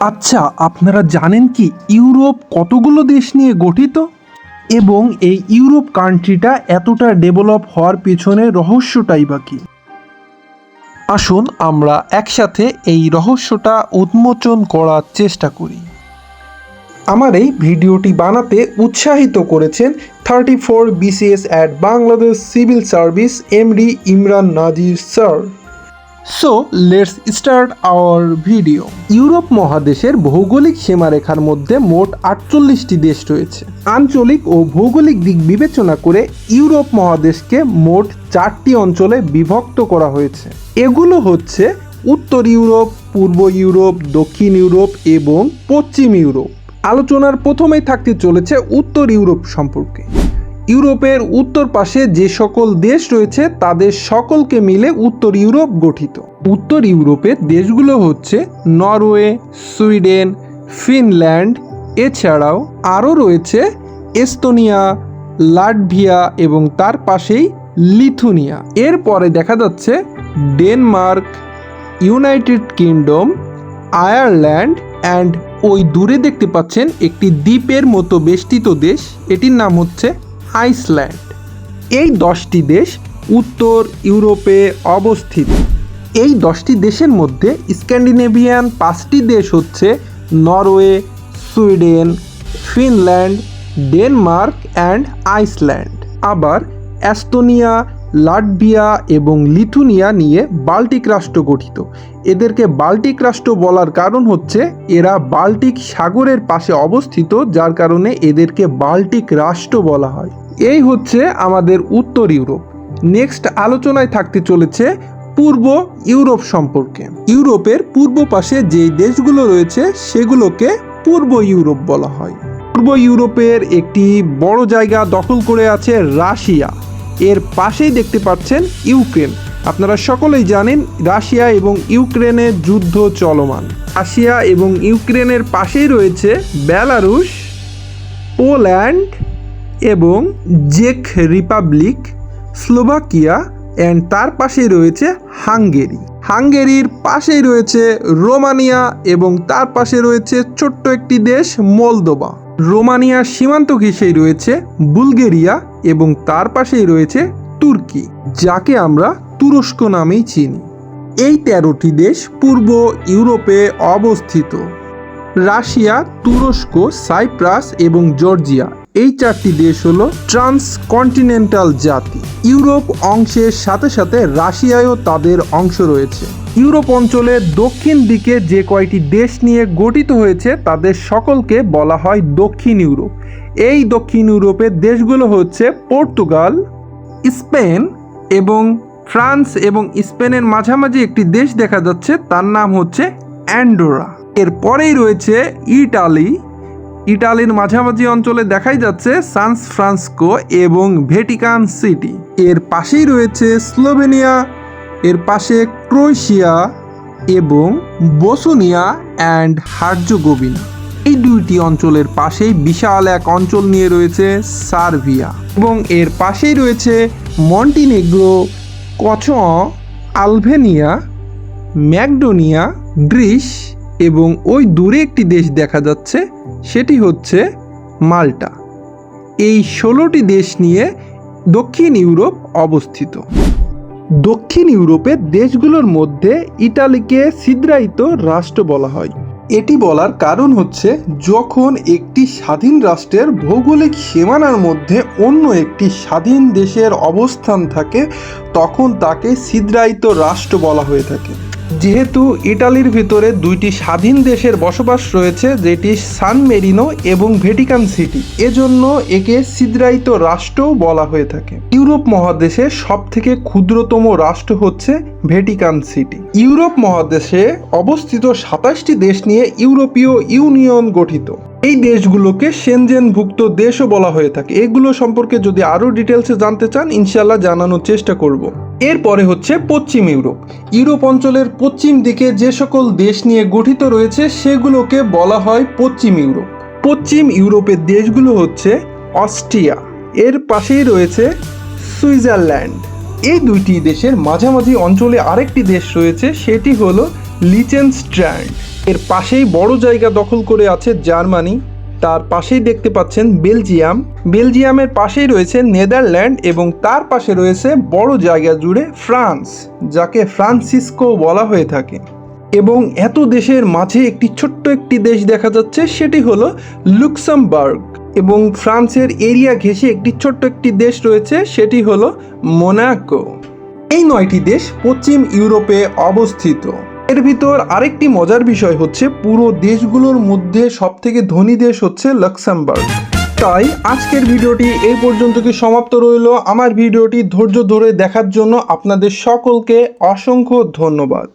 আচ্ছা আপনারা জানেন কি ইউরোপ কতগুলো দেশ নিয়ে গঠিত? এবং এই ইউরোপ কান্ট্রিটা এতটা ডেভেলপ হওয়ার পেছনে রহস্যটাই বা আসুন, আমরা একসাথে এই রহস্যটা উন্মোচন করার চেষ্টা করি। আমার এই ভিডিওটি বানাতে উৎসাহিত করেছেন thirty four BCS at Bangladesh civil service MD Imran Nazir sir so let's start our video Europe মহাদেশের ভৌগোলিক সীমারেখার মধ্যে মোট আটচল্লিশটি দেশ রয়েছে। আঞ্চলিক ও ভৌগোলিক দিক বিবেচনা করে ইউরোপ মহাদেশকে মোট চারটি অঞ্চলে বিভক্ত করা হয়েছে। এগুলো হচ্ছে উত্তর ইউরোপ, পূর্ব ইউরোপ, দক্ষিণ ইউরোপ এবং পশ্চিম ইউরোপ। আলোচনার প্রথমেই থাকতে চলেছে উত্তর ইউরোপ সম্পর্কে। ইউরোপের উত্তর পাশে যে সকল দেশ রয়েছে, তাদের সকলকে মিলে উত্তর ইউরোপ গঠিত। উত্তর ইউরোপের দেশগুলো হচ্ছে নরওয়ে, সুইডেন, ফিনল্যান্ড, এছাড়াও আরও রয়েছে এস্তোনিয়া, লাটভিয়া এবং তার পাশেই লিথুনিয়া। এরপরে দেখা যাচ্ছে Denmark, United Kingdom, Ireland and ওই দূরে দেখতে পাচ্ছেন একটি দ্বীপের মতো বেষ্টিত দেশ। এটির নাম হচ্ছে আইসল্যান্ড। এই দশটি দেশ উত্তর ইউরোপে অবস্থিত। এই দশটি দেশের মধ্যে স্ক্যান্ডিনেভিয়ান পাঁচটি দেশ হচ্ছে Norway, Sweden, Finland, Denmark and Iceland. আবার অ্যাস্তোনিয়া লাটভিয়া এবং লিথুনিয়া নিয়ে বাল্টিক রাষ্ট্র গঠিত। এদেরকে বাল্টিক রাষ্ট্র বলার কারণ হচ্ছে এরা বাল্টিক সাগরের পাশে অবস্থিত, যার কারণে এদেরকে বাল্টিক রাষ্ট্র বলা হয়। এই হচ্ছে আমাদের উত্তর ইউরোপ। নেক্সট আলোচনায় থাকতে চলেছে পূর্ব ইউরোপ সম্পর্কে। ইউরোপের পূর্ব পাশে যে দেশগুলো রয়েছে, সেগুলোকে পূর্ব ইউরোপ বলা হয়। পূর্ব ইউরোপের একটি বড় জায়গা দখল করে আছে রাশিয়া। এর পাশেই দেখতে পাচ্ছেন ইউক্রেন। আপনারা সকলেই জানেন রাশিয়া এবং ইউক্রেনের যুদ্ধ চলমান। রাশিয়া এবং ইউক্রেনের পাশেই রয়েছে বেলারুশ, পোল্যান্ড এবং জেক রিপাবলিক, স্লোভাকিয়া অ্যান্ড তার পাশেই রয়েছে হাঙ্গেরি। হাঙ্গেরির পাশেই রয়েছে রোমানিয়া এবং তার পাশে রয়েছে ছোট্ট একটি দেশ মলদোবা রোমানিয়ার সীমান্ত ঘেঁষেই রয়েছে বুলগেরিয়া এবং তার পাশেই রয়েছে তুর্কি, যাকে আমরা তুরস্ক নামেই চিনি। এই তেরোটি দেশ পূর্ব ইউরোপে অবস্থিত। রাশিয়া, তুরস্ক, সাইপ্রাস এবং জর্জিয়া। এই চারটি দেশ হলো ট্রান্সকন্টিনেন্টাল জাতি। ইউরোপ অংশের সাথে সাথে রাশিয়ায়ও তাদের অংশ রয়েছে। ইউরোপ অঞ্চলের দক্ষিণ দিকে যে কয়টি দেশ নিয়ে গঠিত হয়েছে, তাদের সকলকে বলা হয় দক্ষিণ ইউরোপ। এই দক্ষিণ ইউরোপের দেশগুলো হচ্ছে পর্তুগাল, স্পেন এবং ফ্রান্স এবং স্পেনের মাঝামাঝি একটি দেশ দেখা যাচ্ছে, তার নাম হচ্ছে অ্যান্ডোরা। এরপরেই রয়েছে ইটালি। ইটালির মাঝামাঝি অঞ্চলে দেখাই যাচ্ছে সান ফ্রান্সকো এবং ভেটিকান সিটি। এর পাশেই রয়েছে স্লোভেনিয়া এর পাশে ক্রোয়েশিয়া এবং বসুনিয়া অ্যান্ড হার্জোগোভিনা। এই দুইটি অঞ্চলের পাশেই বিশাল এক অঞ্চল নিয়ে রয়েছে সার্বিয়া এবং এর পাশেই রয়েছে মন্টিনেগ্রো কচোঁ আলভেনিয়া, ম্যাকডোনিয়া, গ্রিস এবং ওই দূরে একটি দেশ দেখা যাচ্ছে, সেটি হচ্ছে মাল্টা। এই ষোলোটি দেশ নিয়ে দক্ষিণ ইউরোপ অবস্থিত। দক্ষিণ ইউরোপের দেশগুলোর মধ্যে ইটালিকে সিদ্রায়িত রাষ্ট্র বলা হয়। এটি বলার কারণ হচ্ছে যখন একটি স্বাধীন রাষ্ট্রের ভৌগোলিক সীমানার মধ্যে অন্য একটি স্বাধীন দেশের অবস্থান থাকে, তখন তাকে সিদ্রায়িত রাষ্ট্র বলা হয়ে থাকে। যেহেতু ইটালির ভিতরে দুইটি স্বাধীন দেশের বসবাস রয়েছে, যেটি সান মেরিনো এবং ভেটিকান সিটি এজন্য একে ছিদ্রায়িত রাষ্ট্রও বলা হয়ে থাকে। ইউরোপ মহাদেশে সব থেকে ক্ষুদ্রতম রাষ্ট্র হচ্ছে ভেটিকান সিটি ইউরোপ মহাদেশে অবস্থিত সাতাশটি দেশ নিয়ে ইউরোপীয় ইউনিয়ন গঠিত। এই দেশগুলোকে সেনজেনভুক্ত দেশও বলা হয়ে থাকে। এগুলো সম্পর্কে যদি আরও ডিটেলসে জানতে চান ইনশাল্লাহ জানানোর চেষ্টা করব। এরপরে হচ্ছে পশ্চিম ইউরোপ। ইউরোপ অঞ্চলের পশ্চিম দিকে যে সকল দেশ নিয়ে গঠিত রয়েছে, সেগুলোকে বলা হয় পশ্চিম ইউরোপ। পশ্চিম ইউরোপের দেশগুলো হচ্ছে অস্ট্রিয়া, এর পাশেই রয়েছে সুইজারল্যান্ড। এই দুইটি দেশের মাঝামাঝি অঞ্চলে আরেকটি দেশ রয়েছে, সেটি হলো লিচেনস্ট্র্যান্ড এর পাশেই বড় জায়গা দখল করে আছে জার্মানি। তার পাশেই দেখতে পাচ্ছেন বেলজিয়াম। বেলজিয়ামের পাশেই রয়েছে নেদারল্যান্ড এবং তার পাশে রয়েছে বড় জায়গা জুড়ে ফ্রান্স, যাকে ফ্রান্সিসকো বলা হয়ে থাকে। এবং এত দেশের মাঝে একটি ছোট্ট একটি দেশ দেখা যাচ্ছে, সেটি হলো লুক্সামবার্গ। এবং ফ্রান্সের এরিয়া ঘেঁষে একটি ছোট্ট একটি দেশ রয়েছে, সেটি হলো মোনাকো। এই নয়টি দেশ পশ্চিম ইউরোপে অবস্থিত। এর ভিতর আরেকটি মজার বিষয় হচ্ছে, পুরো দেশগুলোর মধ্যে সবথেকে ধনী দেশ হচ্ছে লাক্সামবার্গ। তাই আজকের ভিডিওটি এই পর্যন্ত কি সমাপ্ত রইল? আমার ভিডিওটি ধৈর্য ধরে দেখার জন্য আপনাদের সকলকে অসংখ্য ধন্যবাদ।